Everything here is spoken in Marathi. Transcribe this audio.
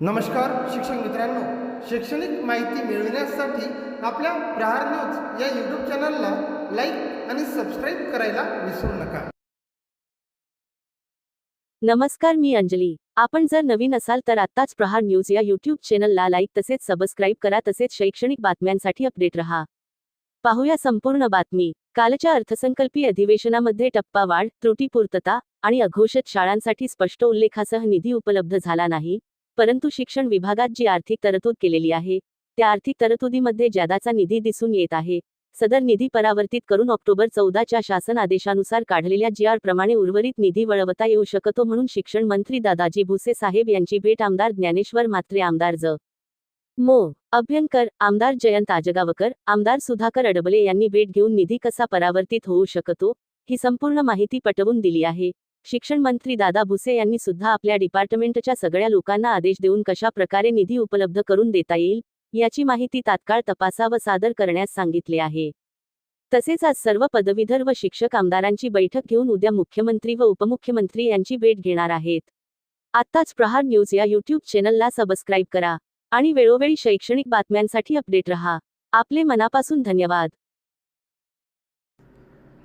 नमस्कार शिक्षक मित्रांनो. शैक्षणिक माहिती मिळविण्यासाठी आपल्या प्रहार न्यूज या यूट्यूब चॅनलला लाईक आणि सबस्क्राईब करायला विसरू नका. नमस्कार मी अंजली. आपण जर नवीन असाल तर आत्ताच प्रहार न्यूज या यूट्यूब चॅनलला लाईक तसेच सबस्क्राईब करा तसेच शैक्षणिक बातम्यांसाठी अपडेट रहा. पाहूया संपूर्ण बातमी. कालच्या अर्थसंकल्पीय अधिवेशनामध्ये टप्पा वाढ त्रुटीपूर्तता आणि अघोषित शाळांसाठी स्पष्ट उल्लेखासह निधी उपलब्ध झाला नाही. परंतु शिक्षण विभागात जी आर्थिक तरतूद केलेली आहे त्या आर्थिक तरतुदीमध्ये ज्यादाचा निधी दिसून येत आहे सदर निधी परावर्तित करून ऑक्टोबर चौदाच्या शासन आदेशानुसार काढलेल्या जी आर प्रमाणे उर्वरित निधी वळवता येऊ शकतो म्हणून शिक्षण मंत्री दादाजी भुसे साहेब यांची भेट आमदार ज्ञानेश्वर मात्रे आमदार ज. मो. अभ्यंकर आमदार जयंत आजगावकर आमदार सुधाकर अडबले यांनी भेट घेऊन निधी कसा परावर्तित होऊ शकतो ही संपूर्ण माहिती पटवून दिली आहे. शिक्षण मंत्री दादा भुसे यांनी सुद्धा आपल्या डिपार्टमेंटच्या सगळ्या लोकांना आदेश देऊन कशा प्रकारे निधी उपलब्ध करून देता येईल याची माहिती तात्काळ तपासा व सादर करण्यास सांगितले आहे. तसेच आज सर्व पदवीधर व शिक्षक आमदारांची बैठक घेऊन उद्या मुख्यमंत्री व उपमुख्यमंत्री यांची भेट घेणार आहेत. आत्ताच प्रहार न्यूज या यूट्यूब चॅनलला सबस्क्राईब करा आणि वेळोवेळी शैक्षणिक बातम्यांसाठी अपडेट रहा. आपले मनापासून धन्यवाद.